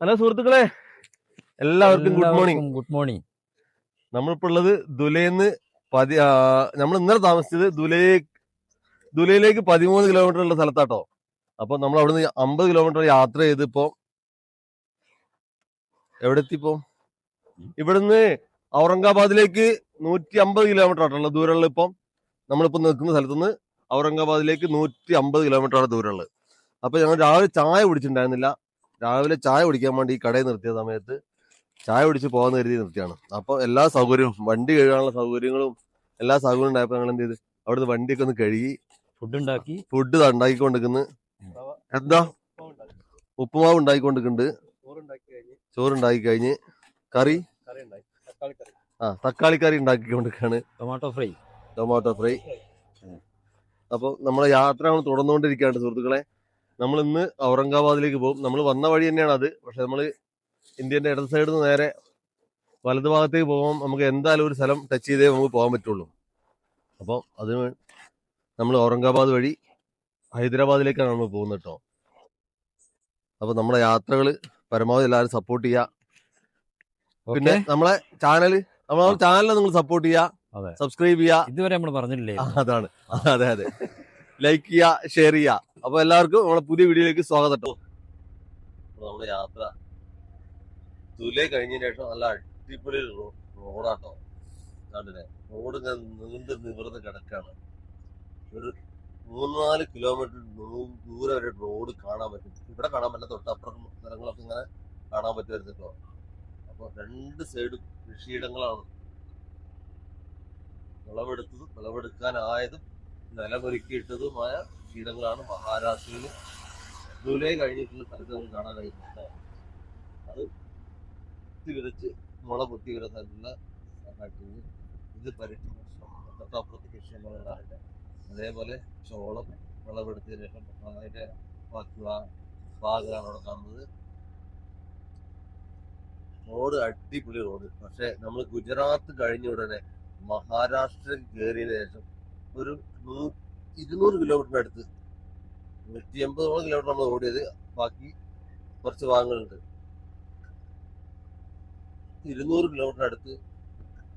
Hello സുഹൃത്തുക്കളെ എല്ലാവർക്കും good morning good morning നമ്മളിപ്പോ ഉള്ളത് ദുലേന്ന് പതി നമ്മൾ ഇന്നലെ താമസിച്ചത് ദുലേ ദുലയിലേക്ക് പതിമൂന്ന് കിലോമീറ്റർ ഉള്ള സ്ഥലത്താട്ടോ. അപ്പൊ നമ്മൾ അവിടുന്ന് അമ്പത് കിലോമീറ്റർ യാത്ര ചെയ്ത് ഇപ്പോ എവിടെ എത്തിപ്പോ ഇവിടുന്ന് ഔറംഗാബാദിലേക്ക് നൂറ്റി അമ്പത് കിലോമീറ്റർ ആയിട്ടുള്ള ദൂരമുള്ള ഇപ്പം. നമ്മളിപ്പോ നിൽക്കുന്ന സ്ഥലത്തുനിന്ന് ഔറംഗാബാദിലേക്ക് നൂറ്റി അമ്പത് കിലോമീറ്റർ ആണ് ദൂരമുള്ളത്. അപ്പൊ ഞങ്ങൾ രാവിലെ ചായ കുടിച്ചിട്ടുണ്ടായിരുന്നില്ല. രാവിലെ ചായ കുടിക്കാൻ വേണ്ടി ഈ കടയിൽ നിർത്തിയ സമയത്ത് ചായ കുടിച്ച് പോകാന്ന് കരുതി നിർത്തിയാണ്. അപ്പൊ എല്ലാ സൗകര്യവും വണ്ടി കഴുകാനുള്ള സൗകര്യങ്ങളും എല്ലാ സൗകര്യവും ഉണ്ടായപ്പോ ഞങ്ങൾ എന്ത് ചെയ്ത്? അവിടുന്ന് വണ്ടിയൊക്കെ ഒന്ന് കഴുകി ഫുഡ് ഉണ്ടാക്കി. ഫുഡ് ഉണ്ടാക്കിക്കൊണ്ടിരിക്കുന്നു. എന്താ? ഉപ്പുമാവ് ഉണ്ടാക്കിക്കൊണ്ടിരിക്കുന്നുണ്ട്. ചോറുണ്ടാക്കി കഴിഞ്ഞ്. കറി? ആ തക്കാളി കറി ഉണ്ടാക്കിക്കൊണ്ടിരിക്കാണ് ടൊമാറ്റോ ഫ്രൈ. Tomato fry. അപ്പോൾ നമ്മളെ യാത്ര തുടർന്നുകൊണ്ടിരിക്കുകയാണ് സുഹൃത്തുക്കളെ. നമ്മൾ ഇന്ന് ഔറംഗാബാദിലേക്ക് പോകും. നമ്മൾ വന്ന വഴി തന്നെയാണ് അത്. പക്ഷെ നമ്മൾ ഇന്ത്യന്റെ ഇടത് സൈഡിൽ നിന്ന് നേരെ വലത് ഭാഗത്തേക്ക് പോകാം നമുക്ക് എന്തായാലും ഒരു സ്ഥലം ടച്ച് ചെയ്തേ നമുക്ക് പോകാൻ പറ്റുള്ളൂ. അപ്പോൾ അതിന് നമ്മൾ ഔറംഗാബാദ് വഴി ഹൈദരാബാദിലേക്കാണ് നമ്മൾ പോകുന്നത് കേട്ടോ അപ്പോൾ നമ്മുടെ യാത്രകൾ പരമാവധി എല്ലാവരും സപ്പോർട്ട് ചെയ്യുക പിന്നെ നമ്മളെ ചാനൽ നമ്മളെ ചാനലിനെ നിങ്ങൾ സപ്പോർട്ട് ചെയ്യുക. സബ്സ്ക്രൈബ് ചെയ്യുക ഇതുവരെ നമ്മൾ പറഞ്ഞില്ലേ അതാണ്. അതെ അതെ. ലൈക്ക് ചെയ്യുക ഷെയർ ചെയ്യുക അപ്പൊ എല്ലാവർക്കും നമ്മളെ പുതിയ വീഡിയോയിലേക്ക് സ്വാഗതം കേട്ടോ നമ്മുടെ യാത്ര തുലേ കഴിഞ്ഞതിന് ശേഷം നല്ല അടിപൊളി റോഡാട്ടോ. കണ്ടില്ലേ? റോഡ് ഞാൻ നീണ്ട് നിവർന്ന് കിടക്കാണ്. ഒരു മൂന്നാൽ കിലോമീറ്റർ ദൂരെ വരെ റോഡ് കാണാൻ പറ്റും. ഇവിടെ കാണാൻ പറ്റില്ല തൊട്ടപ്പുറം സ്ഥലങ്ങളൊക്കെ ഇങ്ങനെ കാണാൻ പറ്റുമായിരുന്നു കേട്ടോ അപ്പൊ രണ്ട് സൈഡും കൃഷിയിടങ്ങളാണ്. വിളവെടുത്തതും വിളവെടുക്കാനായതും നിലമൊരുക്കിയിട്ടതുമായ കീടങ്ങളാണ് മഹാരാഷ്ട്രയിൽ ജൂലൈ കഴിഞ്ഞിട്ടുള്ള സ്ഥലത്ത് നമുക്ക് കാണാൻ കഴിയുന്നുണ്ട് അത് വിതച്ച് മുള പൊട്ടി വരുന്ന ഇത് പരട്ടി തൊട്ടപ്പുറത്ത് കൃഷികളുണ്ടായിട്ട് അതേപോലെ ചോളം വിളവെടുത്തതിന് ശേഷം അതിന്റെ ബാക്കി ഭാഗമാണ് അവിടെ കാണുന്നത്. റോഡ് അടിപൊളി റോഡ്. പക്ഷെ നമ്മൾ ഗുജറാത്ത് കഴിഞ്ഞ ഉടനെ മഹാരാഷ്ട്ര കയറിയതിനു ശേഷം ഒരു ഇരുന്നൂറ് കിലോമീറ്ററിന് അടുത്ത്. നൂറ്റി എൺപതോളം കിലോമീറ്റർ നമ്മൾ ഓടിയത്. ബാക്കി കുറച്ച് ഭാഗങ്ങളുണ്ട്. ഇരുന്നൂറ് കിലോമീറ്ററിന് അടുത്ത്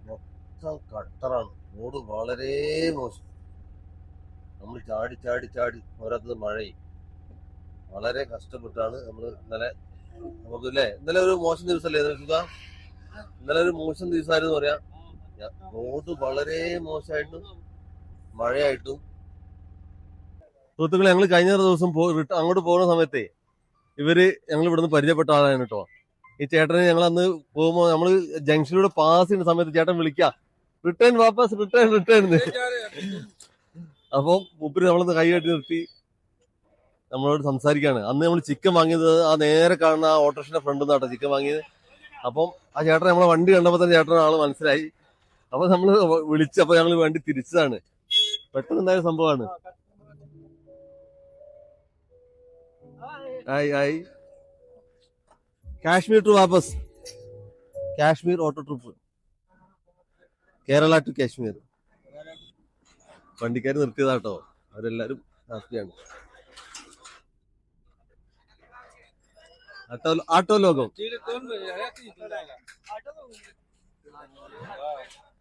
മൊത്തം കട്ടറാണ്. റോഡ് വളരെ മോശം. നമ്മൾ ചാടി ചാടി ചാടി പോരാത്തത് മഴയും. വളരെ കഷ്ടപ്പെട്ടാണ് നമ്മൾ ഇന്നലെ നമുക്ക് അല്ലേ ഇന്നലെ ഒരു മോശം ദിവസമല്ലേ നിൽക്കുക ഇന്നലെ ഒരു മോശം ദിവസമായിരുന്നു പറയാം. റോഡ് വളരെ മോശമായിട്ടും മഴയായിട്ടും. സുഹൃത്തുക്കളെ ഞങ്ങൾ കഴിഞ്ഞ ദിവസം അങ്ങോട്ട് പോകുന്ന സമയത്തെ ഇവർ ഞങ്ങൾ ഇവിടുന്ന് പരിചയപ്പെട്ട ആളാണ് കേട്ടോ. ഈ ചേട്ടനെ ഞങ്ങൾ അന്ന് പോകുമ്പോ നമ്മൾ ജംഗ്ഷനിലൂടെ പാസ് ചെയ്യുന്ന സമയത്ത് ചേട്ടൻ വിളിക്ക റിട്ടേൺ വാപ്പസ് റിട്ടേൺ റിട്ടേൺ അപ്പൊ മുപ്പിന് നമ്മളൊന്ന് കൈ കെട്ടി നിർത്തി നമ്മളോട് സംസാരിക്കാണ്. അന്ന് നമ്മൾ ചിക്കൻ വാങ്ങിയത് ആ നേരെ കാണുന്ന ആ ഓട്ടോറിക്ഷന്റെ ഫ്രണ്ട് നിന്നാട്ടോ ചിക്കൻ വാങ്ങിയത്. അപ്പം ആ ചേട്ടൻ നമ്മളെ വണ്ടി കണ്ടപ്പോ തന്നെ ചേട്ടൻ ആൾ മനസ്സിലായി. അപ്പൊ നമ്മൾ വിളിച്ചപ്പോൾ ഞങ്ങൾ വണ്ടി തിരിച്ചതാണ്. പെട്ടെന്ന് ഉണ്ടായ സംഭവമാണ്. ആയി ആയി. Kashmir to വാപ്പസ്. Kashmir auto trip Kerala to Kashmir. വണ്ടിക്കാർ നിർത്തിയതാട്ടോ. അവരെല്ലാരും ഹാപ്പിയാണ് ആട്ടോ ആട്ടോ ലോകം.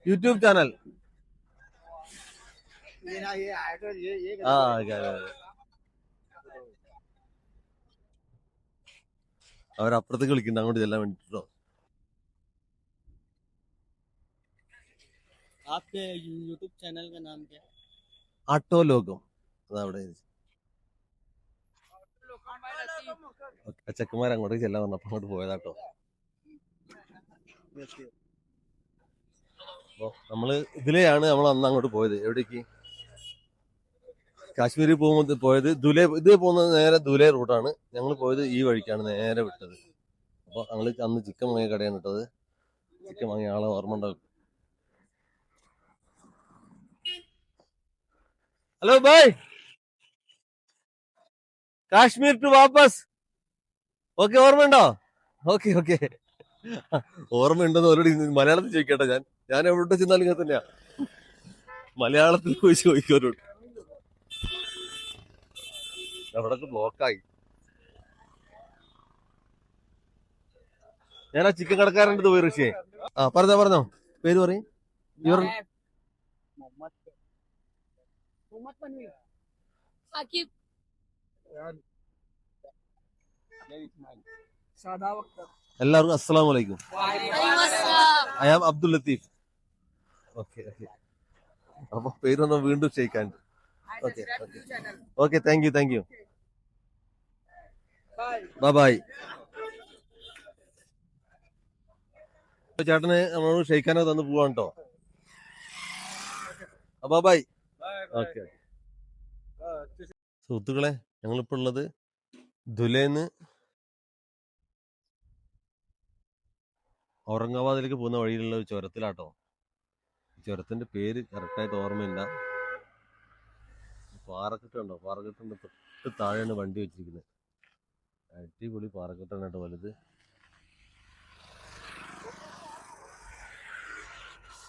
YouTube channel. ആ ഓക്കേ, ഓക്കേ, ഓക്കേ. അവരപ്പുറത്തേക്ക് വിളിക്കണ്ട അങ്ങോട്ട് ചെല്ലാൻ വേണ്ടിട്ടോ आपके यूट्यूब चैनल का नाम क्या है ആട്ടോ ലോകം അതാ അവിടെ ഓക്കേ, ചെക്കന്മാർ അങ്ങോട്ടേക്ക് ചെല്ലാൻ വന്നപ്പോ അങ്ങോട്ട് പോയതാട്ടോ അപ്പൊ നമ്മള് ഇതിലെയാണ് നമ്മൾ അന്ന് അങ്ങോട്ട് പോയത് എവിടേക്ക് കാശ്മീരിൽ പോകുമ്പോൾ പോയത് ദുലേ ഇത് പോകുന്നത് നേരെ ദുലേ റൂട്ടാണ്. ഞങ്ങൾ പോയത് ഈ വഴിക്കാണ് നേരെ വിട്ടത്. അപ്പോൾ ഞങ്ങൾ അന്ന് ചിക്കൻ വാങ്ങിയ കടയാണ് ഇട്ടത് ചിക്കൻ വാങ്ങിയ ആളെ ഓർമ്മ ഉണ്ടാവും ഹലോ ബായ് കാശ്മീർ ടു വാപ്പസ്. ഓക്കെ ഓർമ്മയുണ്ടോ ഓക്കെ ഓക്കെ. ഓർമ്മയുണ്ടെന്ന് ഇന്ന് മലയാളത്തിൽ ചോദിക്കട്ടെ ഞാൻ. ഞാൻ എവിടെ ചെന്നാലും ഇങ്ങനെ തന്നെയാ. മലയാളത്തിൽ പോയി ചോദിക്കും അവിടേക്ക് ബ്ലോക്കായി ഞാൻ ആ ചിക്കൻ കടക്കാരന്റെ പോയി ഋഷിയെ ആ പറഞ്ഞോ പറഞ്ഞോ. പേര് പറയും. എല്ലാവർക്കും അസ്സാം വലൈക്കും I am Abdul Latheef okay അപ്പൊ പേര് വീണ്ടും ഷെയ്ക്കാൻ okay okay thank you thank you bye ചേട്ടന് നമ്മളോട് ക്ഷയിക്കാനൊക്കെ തന്ന് പോവാണ് കേട്ടോ അപ്പൊ ഓക്കെ സുഹൃത്തുക്കളെ ഞങ്ങളിപ്പോ ഉള്ളത് ദുലേന്ന് ഔറംഗാബാദിലേക്ക് പോകുന്ന വഴിയിലുള്ള ഒരു ചുരത്തിലാട്ടോ. ചുരത്തിന്റെ പേര് കറക്റ്റായിട്ട് ഓർമ്മയില്ല. പാറക്കെട്ടുണ്ടോ പാറക്കെട്ടുണ്ട് തൊട്ട് താഴെയാണ് വണ്ടി വെച്ചിരിക്കുന്നത്. അടിപൊളി പാറക്കെട്ടാണ് കേട്ടോ വലുത്.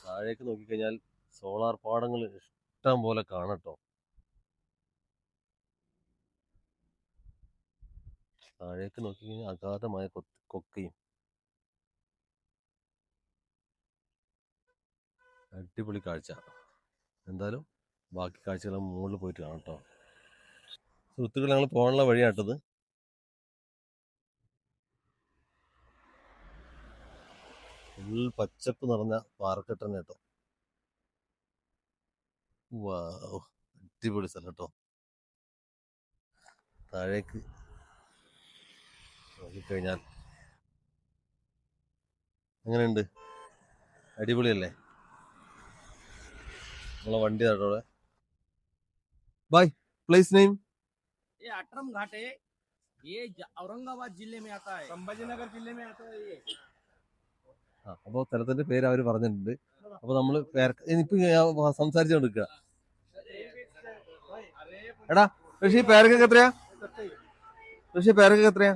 താഴേക്ക് നോക്കിക്കഴിഞ്ഞാൽ സോളാർ പാടങ്ങൾ ഇഷ്ടം പോലെ കാണട്ടോ താഴേക്ക് നോക്കിക്കഴിഞ്ഞാൽ അഗാധമായ കൊക്കയും. അടിപൊളി കാഴ്ച. എന്തായാലും ബാക്കി കാഴ്ചകൾ മുകളിൽ പോയിട്ട് കാണാം കേട്ടോ. സുഹൃത്തുക്കൾ ഞങ്ങൾ പോകാനുള്ള വഴിയാട്ടത് ഫുൾ പച്ചപ്പ് നിറഞ്ഞ പാറക്കെട്ട് തന്നെ കേട്ടോ വാവ് അടിപൊളി സ്ഥലം കേട്ടോ താഴേക്ക് നോക്കിക്കഴിഞ്ഞാൽ എങ്ങനെയുണ്ട് അടിപൊളിയല്ലേ നമ്മളെ വണ്ടി കേട്ടോ ബൈ പ്ലേസ് നെയിം ये अटरम घाट है ये ज- औरंगाबाद जिले में आता है संभाजी नगर जिले में आता है ये ആ അപ്പോൾ സ്ഥലത്തിന്റെ പേര് അവർ പറഞ്ഞിട്ടുണ്ട്. അപ്പോൾ നമ്മൾ ഇനിയിപ്പോ ഞാൻ സംസാരിച്ചുകൊണ്ടിരിക്കുക എടാ ഋഷി പേരക്കൊക്കെ എത്രയാ? ഋഷി പേരക്കൊക്കെ എത്രയാ?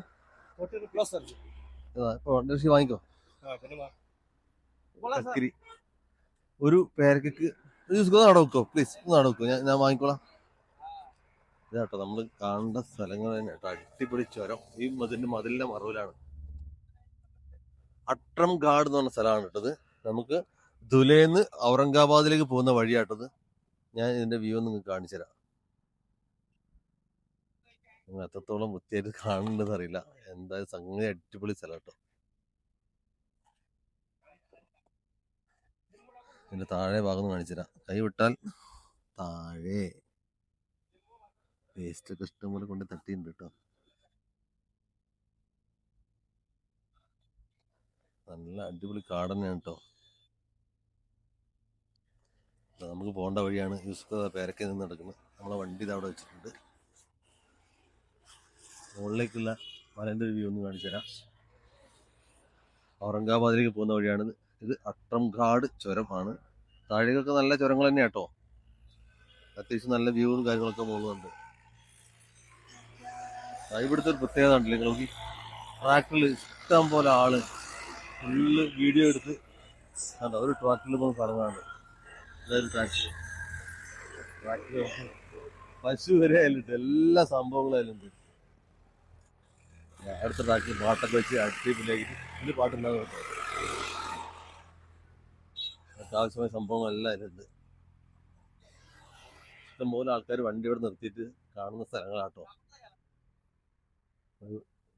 ഋഷി വാങ്ങിക്കോ. ഒരു പേരക്കക്ക് നട വെക്കോ പ്ലീസ് നട വെക്കോ ഞാൻ ഞാൻ വാങ്ങിക്കോളാം. ഇതാട്ടോ നമ്മൾ കാണേണ്ട സ്ഥലങ്ങൾ തന്നെ കേട്ടോ. അടിപൊളി ചുരം. ഈ മതിന്റെ മതിലിന്റെ മറവിലാണ്. അട്രം ഗാഡ് എന്ന് പറഞ്ഞ സ്ഥലമാണ് കേട്ടത്. നമുക്ക് ദുലേന്ന് ഔറംഗാബാദിലേക്ക് പോകുന്ന വഴിയാട്ടത്. ഞാൻ ഇതിന്റെ വ്യൂ നിങ്ങൾക്ക് കാണിച്ചു തരാം. നിങ്ങൾ എത്രത്തോളം വൃത്തിയായിട്ട് കാണുന്നുണ്ടെന്ന് അറിയില്ല. എന്തായാലും സംഗതി അടിപൊളി സ്ഥലം കേട്ടോ. ഇതിന്റെ താഴെ ഭാഗം കാണിച്ചു തരാം. കൈ വിട്ടാൽ താഴെ. വേസ്റ്റ് ഒക്കെ കൊണ്ട് തട്ടിയിട്ടുണ്ട് കേട്ടോ. നല്ല അടിപൊളി കാടൻ തന്നെയാണ് കേട്ടോ നമുക്ക് പോകേണ്ട വഴിയാണ് യൂസുഫ് പേരക്കെ നിന്ന് നടക്കുന്നത്. നമ്മളെ വണ്ടി ഇതവിടെ വെച്ചിട്ടുണ്ട്. മുകളിലേക്കുള്ള മലേന്റെ ഒരു വ്യൂ ഒന്ന് കാണിച്ചു തരാം. ഔറംഗാബാദിലേക്ക് പോകുന്ന വഴിയാണിത് ഇത്. അട്ടംഘാട് ചുരമാണ്. താഴേക്കൊക്കെ നല്ല ചുരങ്ങൾ തന്നെയാണ് കേട്ടോ അത്യാവശ്യം നല്ല വ്യൂവും കാര്യങ്ങളൊക്കെ പോകുന്നുണ്ട്. ഇവിടുത്തെ ഒരു പ്രത്യേകത ഉണ്ടല്ലേ നോക്കി. ട്രാക്കിൽ ഇഷ്ടം പോലെ ആൾ ഫുള്ള് വീഡിയോ എടുത്ത് കണ്ടോ ഒരു ട്രാക്കിൽ പോകുന്ന സ്ഥലമാണ്. അതായത് ട്രാക്ക്. ട്രാക്കിൽ പശു വരെ അതിലുണ്ട് എല്ലാ സംഭവങ്ങളും അതിലുണ്ട് അടുത്ത ട്രാക്കിൽ പാട്ടൊക്കെ വെച്ച് അടിപൊളിയാക്കിയിട്ട് ഇതിൽ പാട്ടുണ്ടാകും അത്യാവശ്യമായ സംഭവങ്ങളെല്ലാം അതിലുണ്ട്. ഇഷ്ടംപോലെ ആൾക്കാർ വണ്ടി ഇവിടെ നിർത്തിയിട്ട് കാണുന്ന സ്ഥലങ്ങളാട്ടോ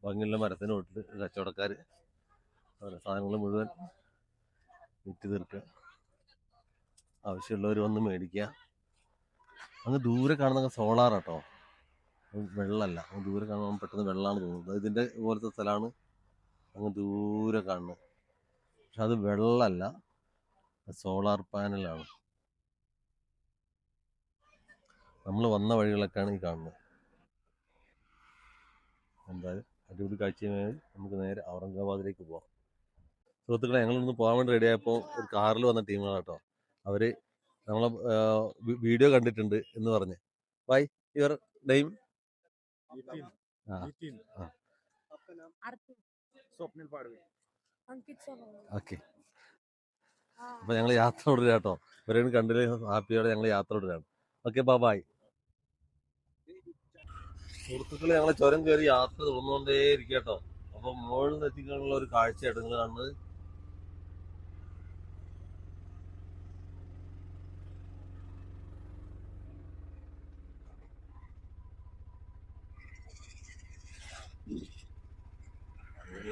ഭംഗിയുള്ള മരത്തിന് തൊട്ടിട്ട് കച്ചവടക്കാർ അവരുടെ സാധനങ്ങൾ മുഴുവൻ വിറ്റ് തീർക്കുക. ആവശ്യമുള്ളവർ വന്ന് മേടിക്കുക. അങ്ങ് ദൂരെ കാണുന്ന സോളാർ കേട്ടോ വെള്ളമല്ല. ദൂരെ കാണുമ്പോൾ പെട്ടെന്ന് വെള്ളമാണ് തോന്നുന്നത്. ഇതിന്റെ പോലത്തെ സ്ഥലമാണ്. അങ്ങ് ദൂരെ കാണുന്നത്. പക്ഷെ അത് വെള്ളമല്ല. സോളാർ പാനലാണ് നമ്മൾ വന്ന വഴികളൊക്കെയാണ് ഈ കാണുന്നത്. എന്തായാലും അടിപൊളി കാഴ്ചയുമായി നമുക്ക് നേരെ ഔറംഗാബാദിലേക്ക് പോവാം. സുഹൃത്തുക്കളെ ഞങ്ങളിന്ന് പോകാൻ വേണ്ടി റെഡിയായപ്പോൾ ഒരു കാറിൽ വന്ന ടീമുകളാണ് കേട്ടോ. അവർ നമ്മളെ വീഡിയോ കണ്ടിട്ടുണ്ട് എന്ന് പറഞ്ഞ്. By your name okay. അപ്പൊ ഞങ്ങൾ യാത്ര തുടരുക കേട്ടോ. ഇവരെ കണ്ടില്ല? ഹാപ്പിയോടെ ഞങ്ങൾ യാത്ര തുടരാണ് ഓക്കെ ബാ ബായ് ഞങ്ങളെ ചുരം കയറി യാത്ര തുടർന്നുകൊണ്ടേ ഇരിക്കട്ടോ അപ്പൊ മുകളിൽ നിന്ന് എത്തിക്കാനുള്ള ഒരു കാഴ്ചയായിട്ട് നിങ്ങൾ കാണുന്നത്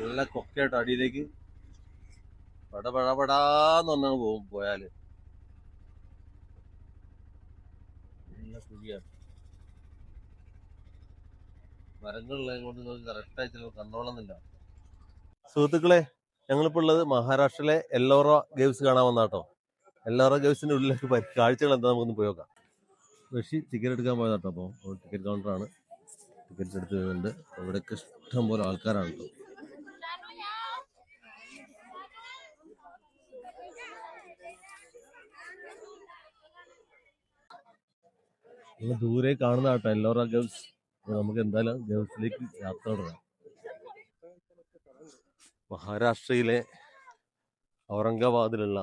നല്ല കൊക്കയായിട്ട് അടിയിലേക്ക്. പട പട പടാന്ന് പറഞ്ഞാൽ പോകും പോയാൽ. നല്ല കുഴിയാണ്. മരങ്ങളുള്ളത് കൊണ്ട് നിങ്ങൾക്ക് കറക്റ്റായി ചിലപ്പോൾ കണ്ടോളുന്നില്ല. സുഹൃത്തുക്കളെ ഞങ്ങളിപ്പോൾ ഉള്ളത് മഹാരാഷ്ട്രയിലെ എല്ലോറ ഗേവ്സ് കാണാൻ വന്നാട്ടോ. എല്ലോറ ഗേവ്സിന്റെ ഉള്ളിലേക്ക് കാഴ്ചകൾ എന്താ നമുക്കൊന്ന് പോയി നോക്കാം. ഋഷി ടിക്കറ്റ് എടുക്കാൻ പോയതാട്ടോ അപ്പോൾ ടിക്കറ്റ് കൗണ്ടറാണ് ടിക്കറ്റ് എടുത്ത് വരുന്നുണ്ട്. അവിടെയൊക്കെ ഇഷ്ടം പോലെ ആൾക്കാരാണ് കേട്ടോ നിങ്ങൾ ദൂരെ കാണുന്ന കേട്ടോ എല്ലോറ ഗേവ്സ് നമുക്ക് എന്തായാലും ഗൾഫിലേക്ക് യാത്ര തുടങ്ങാം. മഹാരാഷ്ട്രയിലെ ഔറംഗാബാദിലുള്ള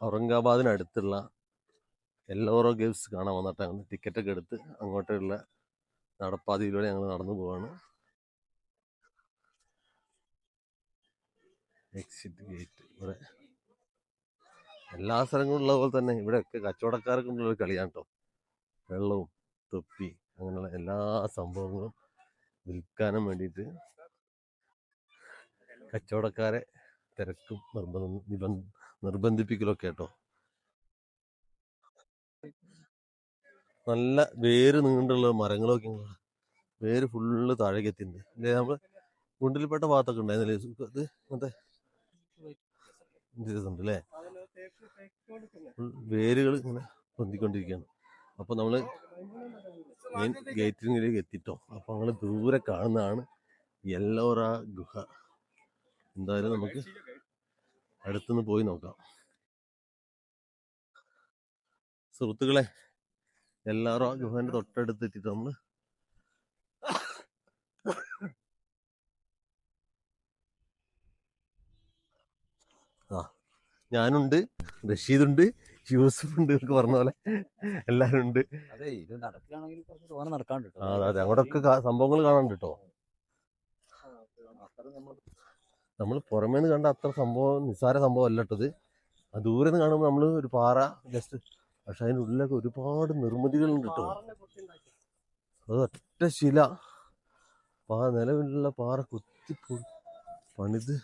ഔറംഗാബാദിനടുത്തുള്ള എല്ലോറോ ഗേവ്സ് കാണാൻ വന്നിട്ടാണ് ടിക്കറ്റൊക്കെ എടുത്ത് അങ്ങോട്ടുള്ള നടപ്പാതിയിലൂടെ ഞങ്ങൾ നടന്നു പോവാണ്. എക്സിറ്റ് ഗേറ്റ് ഇവിടെ. എല്ലാ സ്ഥലങ്ങളും ഉള്ള പോലെ തന്നെ ഇവിടെയൊക്കെ കച്ചവടക്കാർക്കുള്ളൊരു കളിയാണ് കേട്ടോ വെള്ളവും തൊപ്പി അങ്ങനെയുള്ള എല്ലാ സംഭവങ്ങളും വിൽക്കാനും വേണ്ടിയിട്ട് കച്ചവടക്കാരെ തിരക്കും നിർബന്ധ നിർബന്ധിപ്പിക്കലൊക്കെ കേട്ടോ നല്ല വേര് നീണ്ടുള്ള മരങ്ങളൊക്കെ വേര് ഫുള്ള് താഴേക്ക് എത്തിയിട്ടുണ്ട്. അല്ലെ നമ്മൾ ഗുണ്ടിൽപ്പെട്ട ഭാഗത്തൊക്കെ ഉണ്ടായിരുന്നില്ലേ? ഇത് അങ്ങനത്തെ ഇതുണ്ട് അല്ലേ വേരുകൾ ഇങ്ങനെ പൊന്തിക്കൊണ്ടിരിക്കുകയാണ്. അപ്പൊ നമ്മൾ മെയിൻ ഗേറ്റിലേക്ക് എത്തിട്ടോ. അപ്പൊ ഞങ്ങൾ ദൂരെ കാണുന്നതാണ് യെല്ലോറ ഗുഹ. എന്തായാലും നമുക്ക് അടുത്തുനിന്ന് പോയി നോക്കാം. സുഹൃത്തുക്കളെ എല്ലാറോ ഗുഹന്റെ തൊട്ടടുത്ത് എത്തിയിട്ട് നമ്മൾ? ആ ഞാനുണ്ട് റഷീദുണ്ട്. യൂസഫ് ഉണ്ട് എന്നൊക്കെ പറഞ്ഞ പോലെ എല്ലാരും ഉണ്ട്. അതെ ഇത് നടക്കുകയാണെങ്കിൽ കുറച്ച് തോനെ നടക്കാണ്ട് ആ അതെ അതെ. അങ്ങോട്ടൊക്കെ കാ- സംഭവങ്ങൾ കാണാണ്ട് കേട്ടോ. നമ്മൾ പുറമേ നിന്ന് കണ്ട അത്ര സംഭവം നിസ്സാര സംഭവം അല്ല കേട്ടത് ആ ദൂരെ നിന്ന് കാണുമ്പോൾ നമ്മൾ ഒരു പാറ ജസ്റ്റ് പക്ഷെ അതിന്റെ ഉള്ളിലൊക്കെ ഒരുപാട് നിർമ്മിതികളുണ്ട് കേട്ടോ. അത് ഒറ്റ ശില. പാ നിലവിലുള്ള പാറ കുത്തിപ്പോ പണിത്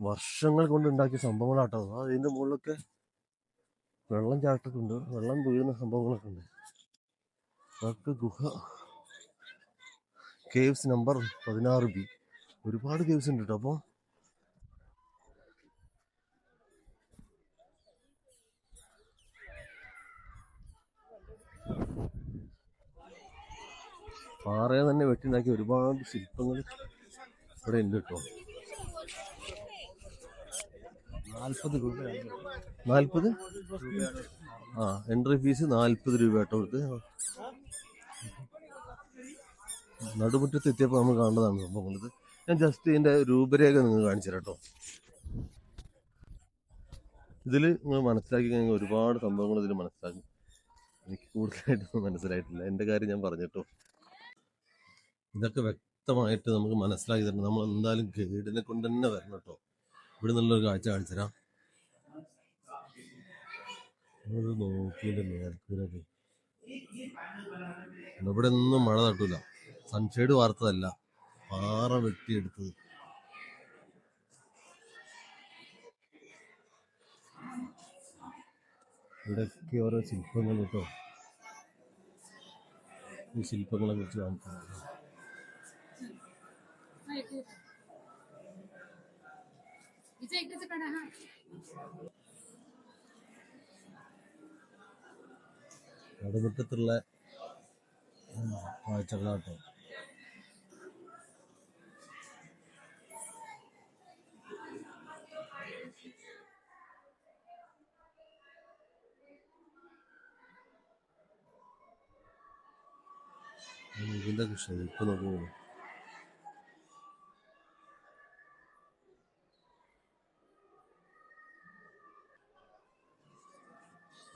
വർഷങ്ങൾ കൊണ്ട് ഉണ്ടാക്കിയ സംഭവങ്ങളാട്ടോ. ആ അതിന്റെ മുകളിലൊക്കെ വെള്ളം ചാട്ടൊക്കെ വെള്ളം വീഴുന്ന സംഭവങ്ങളൊക്കെ ഉണ്ട് അതൊക്കെ ഗുഹ കേവ്സ് നമ്പർ പതിനാറ് ബി. ഒരുപാട് കേവ്സ് ഉണ്ട് കേട്ടോ അപ്പോൾ പാറയെ തന്നെ വെട്ടിണ്ടാക്കിയ ഒരുപാട് ശില്പങ്ങൾ ഇവിടെ ഉണ്ട് കേട്ടോ നാൽപ്പത് രൂപ ആ എൻട്രി ഫീസ് നാൽപ്പത് രൂപ കേട്ടോ ഇത്. നടുമുറ്റത്ത് എത്തിയപ്പോൾ നമ്മൾ കാണുന്നതാണ് സംഭവം ഇത് ഞാൻ ജസ്റ്റ് ഇതിന്റെ രൂപരേഖ നിങ്ങൾ കാണിച്ചു കേട്ടോ. ഇതിൽ നിങ്ങൾ മനസ്സിലാക്കി കഴിഞ്ഞാൽ ഒരുപാട് സംഭവങ്ങൾ ഇതിൽ മനസ്സിലാക്കി. എനിക്ക് കൂടുതലായിട്ടൊന്നും മനസ്സിലായിട്ടില്ല. എന്റെ കാര്യം ഞാൻ പറഞ്ഞിട്ടോ ഇതൊക്കെ വ്യക്തമായിട്ട് നമുക്ക് മനസ്സിലാക്കി തരണം. നമ്മൾ എന്തായാലും ഗൈഡിനെ കൊണ്ട് തന്നെ വരണം കേട്ടോ. ഇവിടെ നിന്നുള്ളൊരു കാഴ്ച കാണിച്ചു തരാം ഇവിടെ ഒന്നും മഴ തട്ടൂല. സൺഷെയ്ഡ് വാർത്തതല്ല. പാറ വെട്ടിയെടുത്തത്. ഇവിടെയൊക്കെ ഓരോ ശില്പങ്ങൾ കേട്ടോ. ഈ ശില്പങ്ങളെ കുറിച്ച് കാണിക്കുന്നത് विजय इकडेच काढा हा இந்த விஷயம்? இப்போ தான்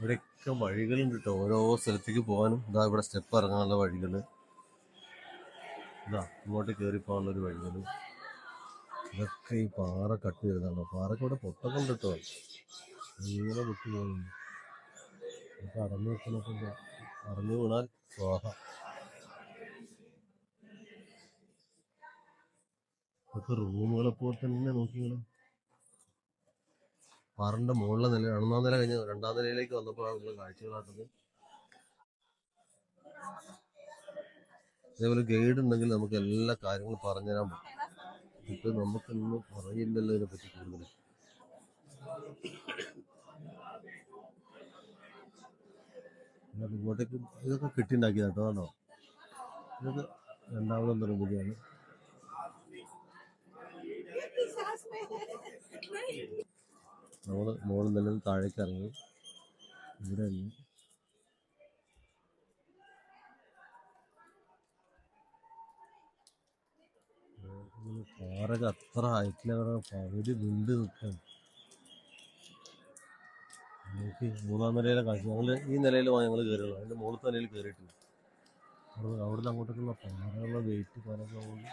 ഇവിടെയൊക്കെ വഴികളുണ്ട് കേട്ടോ ഓരോ സ്ഥലത്തേക്ക് പോകാനും. ഇതാ ഇവിടെ സ്റ്റെപ്പ് ഇറങ്ങാനുള്ള വഴികൾ. ഇതാ ഇങ്ങോട്ട് കയറി പോകാനുള്ള ഒരു വഴികളും. ഇതൊക്കെ ഈ പാറ കട്ട് ചെയ്തതാണ്. പാറയ്ക്ക് ഇവിടെ പൊട്ടൊക്കെ ഉണ്ട് കേട്ടോ ഇങ്ങനെ വിട്ടു പോകുന്നുണ്ട്. ഇതൊക്കെ അടഞ്ഞു വെക്കുന്നൊക്കെ അടഞ്ഞു വീണാൽ സ്വാഹ. ഇതൊക്കെ റൂമുകളെ പോലെ തന്നെ നോക്കിങ്ങൾ പാറിന്റെ മുകളിലെ നില ഒന്നാം നില കഴിഞ്ഞ് രണ്ടാം നിലയിലേക്ക് വന്നപ്പോഴാണ് ഉള്ള കാഴ്ചകളാട്ടത് അതേപോലെ ഗൈഡ് ഉണ്ടെങ്കിൽ നമുക്ക് എല്ലാ കാര്യങ്ങളും പറഞ്ഞുതരാൻ പറ്റും. ഇത് നമുക്കൊന്നും പറയില്ലല്ലോ ഇതിനെ പറ്റി കൂടുതൽ ഇങ്ങോട്ടേക്ക് ഇതൊക്കെ കെട്ടിണ്ടാക്കിയതാ കേട്ടോ ഇതൊക്കെ രണ്ടാമതും നിർമ്മിതിയാണ് നമ്മൾ മുകളിൽ നിന്ന് താഴേക്ക് ഇറങ്ങി. ഇവിടെ നിന്ന് പാറൊക്കെ അത്ര ഹൈറ്റിലാണ് പകുതി വിണ്ട് നിൽക്കാൻ മൂന്നാം നിലയിലെ കാഴ്ച. ഞങ്ങൾ ഈ നിലയിൽ ഞങ്ങൾ കയറുള്ളൂ അതിന്റെ മുകളിലത്തെ നിലയിൽ കയറിയിട്ടില്ല. അവിടെ അവിടുന്ന് അങ്ങോട്ടേക്കുള്ള പാറകളുടെ വെയിറ്റ് കൊണ്ട്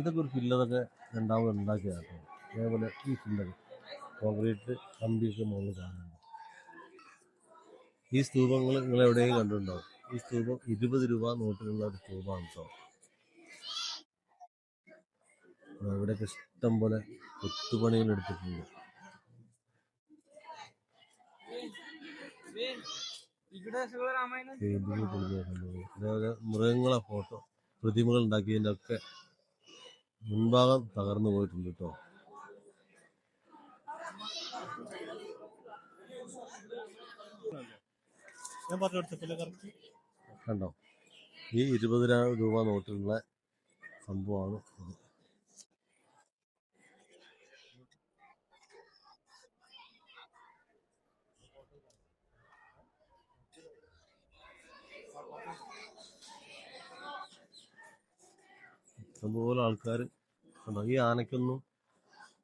ഇതൊക്കെ ഒരു ഫില്ലറൊക്കെ രണ്ടാമത് ഉണ്ടാക്കിയതാണ് അതേപോലെ ഈ ഫില്ലർ കോൺക്രീറ്റ് കമ്പിയൊക്കെ മുകളിൽ കാണുന്നുണ്ട് ഈ സ്തൂപങ്ങൾ നിങ്ങൾ എവിടെയും കണ്ടിട്ടുണ്ടാവും. ഈ സ്തൂപം ഇരുപത് രൂപ നോട്ടിലുള്ള ഒരു സ്തൂപമാണ് കേട്ടോ ഇവിടെയൊക്കെ ഇഷ്ടം പോലെ കൊത്തുപണികൾ എടുത്തിട്ടുണ്ട്. മൃഗങ്ങളെ ഫോട്ടോ പ്രതിമകൾ ഉണ്ടാക്കിയതിന്റെ ഒക്കെ മുൻഭാഗം തകർന്നു പോയിട്ടുണ്ട് കേട്ടോ കണ്ടോ? ഈ ഇരുപത് രൂപ നോട്ടിലുള്ള സംഭവമാണ് ഇത്. ഇഷ്ടംപോലെ ആൾക്കാർ കണ്ടോ? ഈ ആനയ്ക്കൊന്നും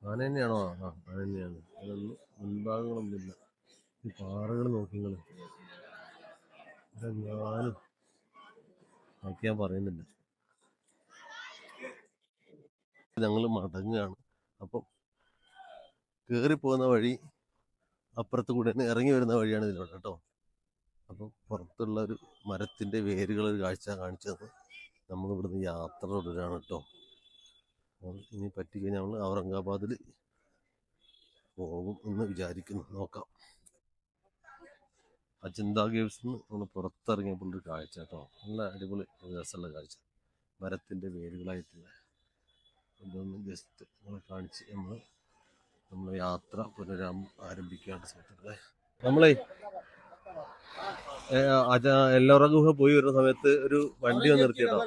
ആന തന്നെയാണോ? ആ ആന തന്നെയാണ്. അതൊന്നും മുൻഭാഗങ്ങളൊന്നുമില്ല. ഈ പാറകൾ നോക്കിയങ്ങൾ ഞാൻ പറയുന്നില്ല ഞങ്ങൾ മടങ്ങുകയാണ് അപ്പം കയറി പോകുന്ന വഴി അപ്പുറത്ത് കൂടെ തന്നെ ഇറങ്ങി വരുന്ന വഴിയാണ് ഇതിലൂടെ കേട്ടോ. അപ്പം പുറത്തുള്ള ഒരു മരത്തിന്റെ വേരുകൾ ഒരു കാഴ്ച കാണിച്ചത് നമ്മളിവിടുന്ന് യാത്ര തുടരാണ് കേട്ടോ. ഇനി പറ്റി കഴിഞ്ഞാൽ നമ്മൾ ഔറംഗാബാദിൽ പോകും എന്ന് വിചാരിക്കുന്നു. നോക്കാം. അജന്ത ഗേവ്സ് നിന്ന് നമ്മൾ പുറത്തിറങ്ങിയപ്പോൾ ഒരു കാഴ്ച കേട്ടോ. നല്ല അടിപൊളി രസമുള്ള കാഴ്ച. മരത്തിന്റെ വേരുകളായിട്ടുള്ള ഇതൊന്ന് ജസ്റ്റ് നമ്മളെ കാണിച്ച് നമ്മൾ നമ്മൾ യാത്ര പുനരാ ആരംഭിക്കാണ്ട് സുഹൃത്തുക്കളെ നമ്മളെ എല്ലോറ ഗുഹ പോയി വരുന്ന സമയത്ത് ഒരു വണ്ടി വന്ന് നിർത്തിയിട്ടോ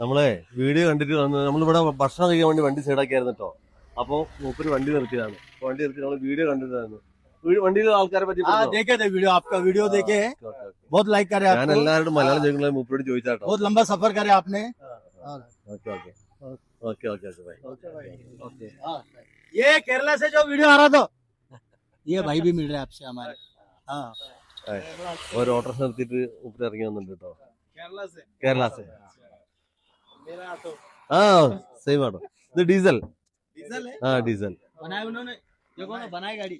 നമ്മളെ വീഡിയോ കണ്ടിട്ട് നമ്മൾ നമ്മളിവിടെ ഭക്ഷണം കഴിക്കാൻ വേണ്ടി വണ്ടി സൈഡാക്കിയായിരുന്നു കേട്ടോ. അപ്പൊ മൂപ്പര് വണ്ടി നിർത്തിയതാണ് അപ്പൊ വണ്ടി നിർത്തി നമ്മൾ വീഡിയോ കണ്ടിട്ടായിരുന്നു വീ- വണ്ടിയിൽ ആൾക്കാരെ പറ്റി हाँ देखे थे वीडियो आपका वीडियो देखे हैं बहुत लाइक करे ഞാൻ आपको എല്ലാവരോടും മലയാളം ചോദിക്കുന്നത് മൂപ്പരോട് ചോദിച്ചാട്ടോ बहुत लंबा सफर करे आपने okay okay okay okay okay bye okay ये केरला से जो वीडियो आ रहा था ये भाई भी मिल रहे हैं आपसे हमारे हाँ ഒരു ഓട്ടോറിക്ഷ നിർത്തിയിട്ട് മൂപ്പര് ഇറങ്ങി വന്നിട്ടുണ്ട് കേട്ടോ केरला से കേരള സെ मेरा ऑटो ആ സെയിം ആട്ടോ ഇത് ഡീസൽ डीजल है ആ ഡീസൽ बनाए उन्होंने देखो ना बनाई गाड़ी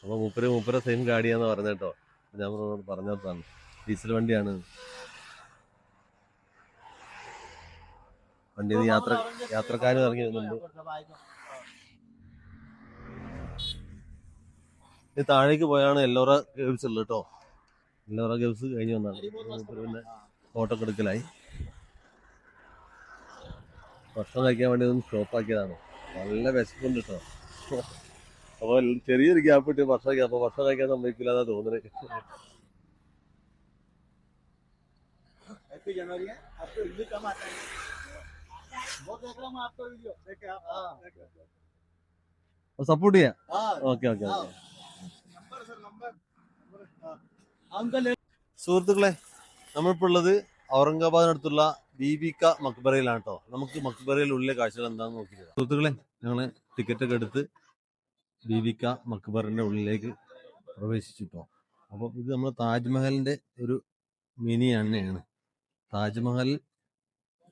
അപ്പൊ മൂപ്പര് മൂപ്പര സെയിം ഗാഡിയാന്ന് പറഞ്ഞ കേട്ടോ ഞാൻ പറഞ്ഞോട് പറഞ്ഞതാണ് ഡീസൽ വണ്ടിയാണ് വണ്ടിയിൽ നിന്ന് യാത്ര യാത്രക്കാരും ഇറങ്ങി വരുന്നുണ്ട് ഇത് താഴേക്ക് പോയാണ് എല്ലോറ ഗേവ്സ് ഉള്ളത് കേട്ടോ എല്ലോറ ഗേവ്സ് കഴിഞ്ഞ് വന്നാണ് മൂപ്പര് പിന്നെ ഫോട്ടോ ഒക്കെ എടുക്കലായി ഭക്ഷണം കഴിക്കാൻ വേണ്ടി ഒന്ന് സ്റ്റോപ്പാക്കിയതാണ് നല്ല വിശപ്പുണ്ട് കേട്ടോ അപ്പൊ ചെറിയൊരു ഗ്യാപ്പ് ഇട്ട് ഭക്ഷണം കഴിക്കാം അപ്പൊ ഭക്ഷണം കഴിക്കാൻ സമ്മതിക്കില്ല എന്നാ തോന്നുന്നത് സപ്പോർട്ട് ചെയ്യാം? ഓക്കെ ഓക്കെ സുഹൃത്തുക്കളെ നമ്മളിപ്പോ ഉള്ളത് ഔറംഗാബാദിനടുത്തുള്ള ബീബിക്ക മക്ബറയിലാണ് കേട്ടോ നമുക്ക് മക്ബറയിൽ ഉള്ളിലെ കാഴ്ചകൾ എന്താണെന്ന് നോക്കി സുഹൃത്തുക്കളെ ഞങ്ങൾ ടിക്കറ്റ് ഒക്കെ എടുത്ത് ദീപിക മക്ബറിന്റെ ഉള്ളിലേക്ക് പ്രവേശിച്ചു കേട്ടോ അപ്പോൾ ഇത് നമ്മൾ താജ്മഹലിന്റെ ഒരു മിനി എണ്ണയാണ്. താജ്മഹൽ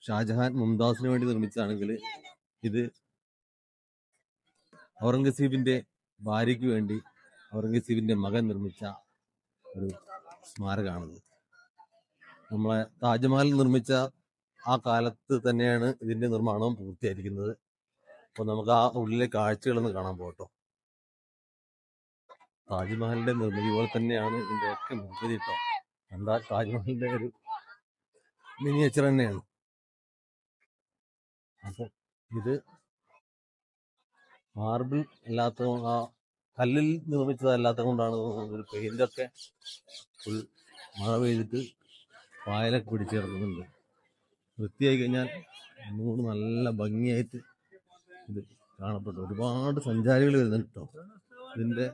ഷാജഹാൻ മുംതാസിന് വേണ്ടി നിർമ്മിച്ചതാണെങ്കിൽ ഇത് ഔറംഗസീബിന്റെ ഭാര്യയ്ക്ക് വേണ്ടി ഔറംഗസീബിന്റെ മകൻ നിർമ്മിച്ച ഒരു സ്മാരകമാണിത് നമ്മളെ താജ്മഹൽ നിർമ്മിച്ച ആ കാലത്ത് തന്നെയാണ് ഇതിന്റെ നിർമ്മാണം പൂർത്തിയായിരിക്കുന്നത്. അപ്പോൾ നമുക്ക് ആ ഉള്ളിലെ കാഴ്ചകളൊന്ന് കാണാൻ പോകട്ടോ. താജ്മഹലിന്റെ നിർമ്മിതി പോലെ തന്നെയാണ് ഇതിന്റെ ഒക്കെ നിർമ്മിതി കേട്ടോ എന്താ താജ്മഹലിന്റെ ഒരു മിനിയേച്ചർ തന്നെയാണ്. അപ്പൊ ഇത് മാർബിൾ അല്ലാത്ത ആ കല്ലിൽ നിർമ്മിച്ചതല്ലാത്ത കൊണ്ടാണ് ഒരു പെയിന്റൊക്കെ ഫുൾ മഴ പെയ്തിട്ട് പായലൊക്കെ പിടിച്ചു കിടക്കുന്നുണ്ട്. വൃത്തിയായി കഴിഞ്ഞാൽ ഒന്നുകൂടി നല്ല ഭംഗിയായിട്ട് ഇത് കാണപ്പെട്ടു. ഒരുപാട് സഞ്ചാരികൾ വരുന്നുണ്ട് കേട്ടോ ഇതിന്റെ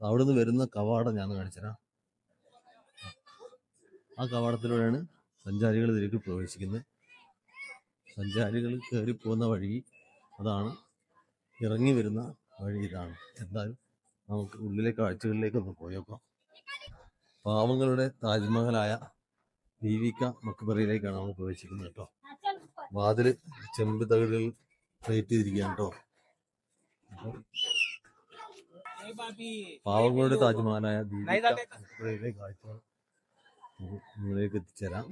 അവിടെ നിന്ന് വരുന്ന കവാടം ഞാൻ കാണിച്ചുതരാം ആ കവാടത്തിലൂടെയാണ് സഞ്ചാരികൾ ഇതിലേക്ക് പ്രവേശിക്കുന്നത്. സഞ്ചാരികൾ കയറി പോകുന്ന വഴി അതാണ്. ഇറങ്ങി വരുന്ന വഴി ഇതാണ്. എന്തായാലും നമുക്ക് ഉള്ളിലെ കാഴ്ചകളിലേക്ക് ഒന്ന് പോയേക്കാം. പാവങ്ങളുടെ താജ്മഹലായ ദീവിക മക്ബറയിലേക്കാണ് നമ്മൾ പ്രവേശിക്കുന്നത് കേട്ടോ വാതിൽ ചെമ്പ് തകിടുകൾ പ്ലേറ്റ് ചെയ്തിരിക്കുകയാണ് കേട്ടോ പാവങ്ങളുടെ താജ്മഹലായ ദീപിക മക്ബറയിലെ നമുക്ക് നിങ്ങളിലേക്ക് എത്തിച്ചേരാം.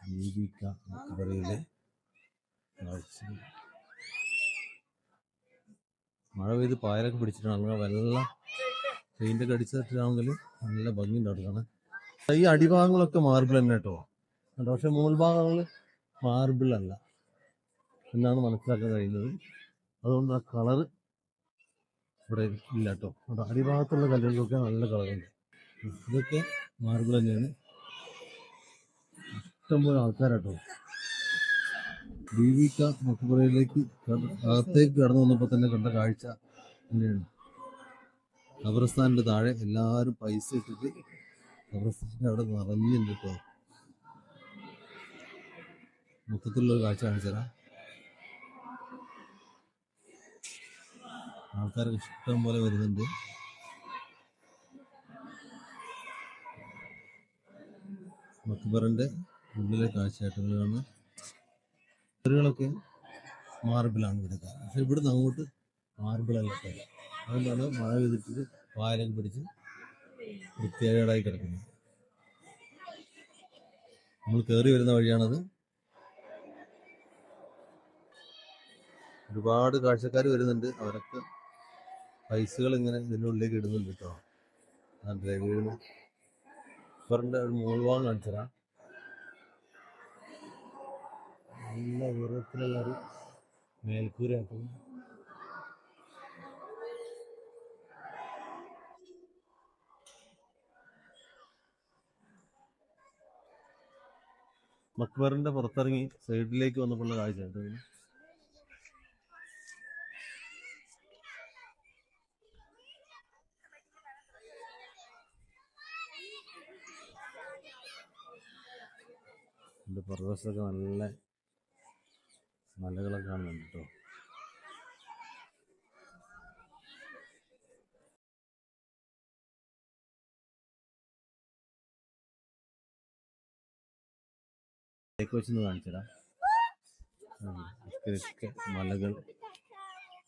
ദീപിക മക്ബറയിലെ കാഴ്ച മഴ പെയ്ത് പായലൊക്കെ പിടിച്ചിട്ടാണ് വെള്ളം പെയിന്റൊക്കെ അടിച്ചിട്ടാണെങ്കിൽ നല്ല ഭംഗി ഉണ്ടാവും ഈ അടിഭാഗങ്ങളൊക്കെ മാർബിൾ തന്നെ കേട്ടോ. കേട്ടോ പക്ഷെ മുകൾഭാഗങ്ങൾ മാർബിൾ അല്ല. എന്നാണ് മനസ്സിലാക്കാൻ കഴിയുന്നത്. അതുകൊണ്ട് ആ കളറ് ഇവിടെ ഇല്ല കേട്ടോ. അത് അടിഭാഗത്തുള്ള കല്ലുകൾക്കൊക്കെ നല്ല കളറുണ്ട് ഇതൊക്കെ മാർബിൾ തന്നെയാണ്. ഇഷ്ടംപോലെ ആൾക്കാരാട്ടോ. ദീപിക മക്കുപുറയിലേക്ക് അകത്തേക്ക് കടന്നു വന്നപ്പോൾ തന്നെ കണ്ട കാഴ്ച തന്നെയാണ്. ഖബർസ്ഥാനിന്റെ താഴെ എല്ലാവരും പൈസ ഇട്ടിട്ട് ഖബർസ്ഥാന്റെ അവിടെ നിറഞ്ഞുണ്ട് കേട്ടോ മൊത്തത്തിലുള്ള കാഴ്ച കാണിച്ചാ ആൾക്കാരൊക്കെ ഇഷ്ടം പോലെ വരുന്നുണ്ട്. മക്ബറിന്റെ ഉള്ളിലെ കാഴ്ചയായിട്ടുള്ളതാണ് കളൊക്കെ മാർബിളാണ് ഇവിടെ പക്ഷെ ഇവിടുന്ന് അങ്ങോട്ട് മാർബിളല്ല. അതുകൊണ്ടാണ് മഴ പെയ്തിട്ട് വായലൊക്കെ പിടിച്ച് വൃത്തികേടായി കിടക്കുന്നത്. നമ്മൾ കയറി വരുന്ന വഴിയാണത്. ഒരുപാട് കാഴ്ചക്കാർ വരുന്നുണ്ട്. അവരൊക്കെ പൈസകൾ ഇങ്ങനെ ഇതിന്റെ ഉള്ളിലേക്ക് ഇടുന്നുണ്ട് കേട്ടോ. ഡ്രൈവറിന് ഇവരുടെ ഒരു മൂൾഭാഗം കാണിച്ചുതരാം. നല്ല ഉയരത്തിലുള്ള ഒരു മേൽക്കൂരയാക്കും മക്ബറിന്റെ പുറത്തിറങ്ങി സൈഡിലേക്ക് വന്നപ്പോഴുള്ള കാഴ്ച കേട്ടോ ഇത്. ഇതിന്റെ നല്ല മലകളൊക്കെ കാണുന്നുണ്ട് കേട്ടോ വെച്ചൊന്ന് കാണിച്ചടാ. ഇതൊക്കെ മലകൾ.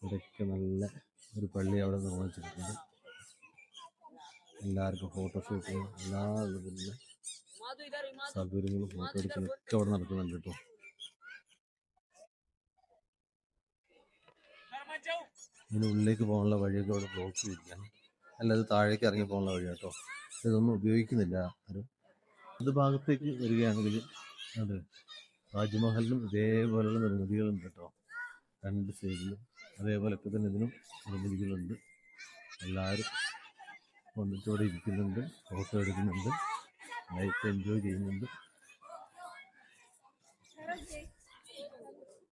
ഇതൊക്കെ നല്ല ഒരു പള്ളി അവിടെ നിർമ്മിച്ചിട്ടുണ്ട് എല്ലാവർക്കും ഫോട്ടോഷൂട്ട് എല്ലാ സൗകര്യങ്ങളും ഫോട്ടോ എടുക്കലൊക്കെ അവിടെ നടക്കുന്നുണ്ട് കേട്ടോ ഇതിന് ഉള്ളിലേക്ക് പോകാനുള്ള വഴിയൊക്കെ അവിടെ ബ്ലോക്ക് ചെയ്തിരിക്കുകയാണ്. അല്ലാതെ താഴേക്ക് ഇറങ്ങി പോകാനുള്ള വഴി കേട്ടോ ഇതൊന്നും ഉപയോഗിക്കുന്നില്ല ആരും. അത് ഭാഗത്തേക്ക് വരികയാണെങ്കിൽ അത് താജ്മഹലിനും ഇതേപോലെയുള്ള നിർമ്മിതികളുണ്ട് കേട്ടോ രണ്ട് സൈഡിലും അതേപോലൊക്കെ തന്നെ ഇതിനും നിർമ്മിതികളുണ്ട്. എല്ലാവരും ഒന്നിച്ചോടെ ഇരിക്കുന്നുണ്ട് ഫോട്ടോ എടുക്കുന്നുണ്ട് ലൈഫ് എൻജോയ് ചെയ്യുന്നുണ്ട്.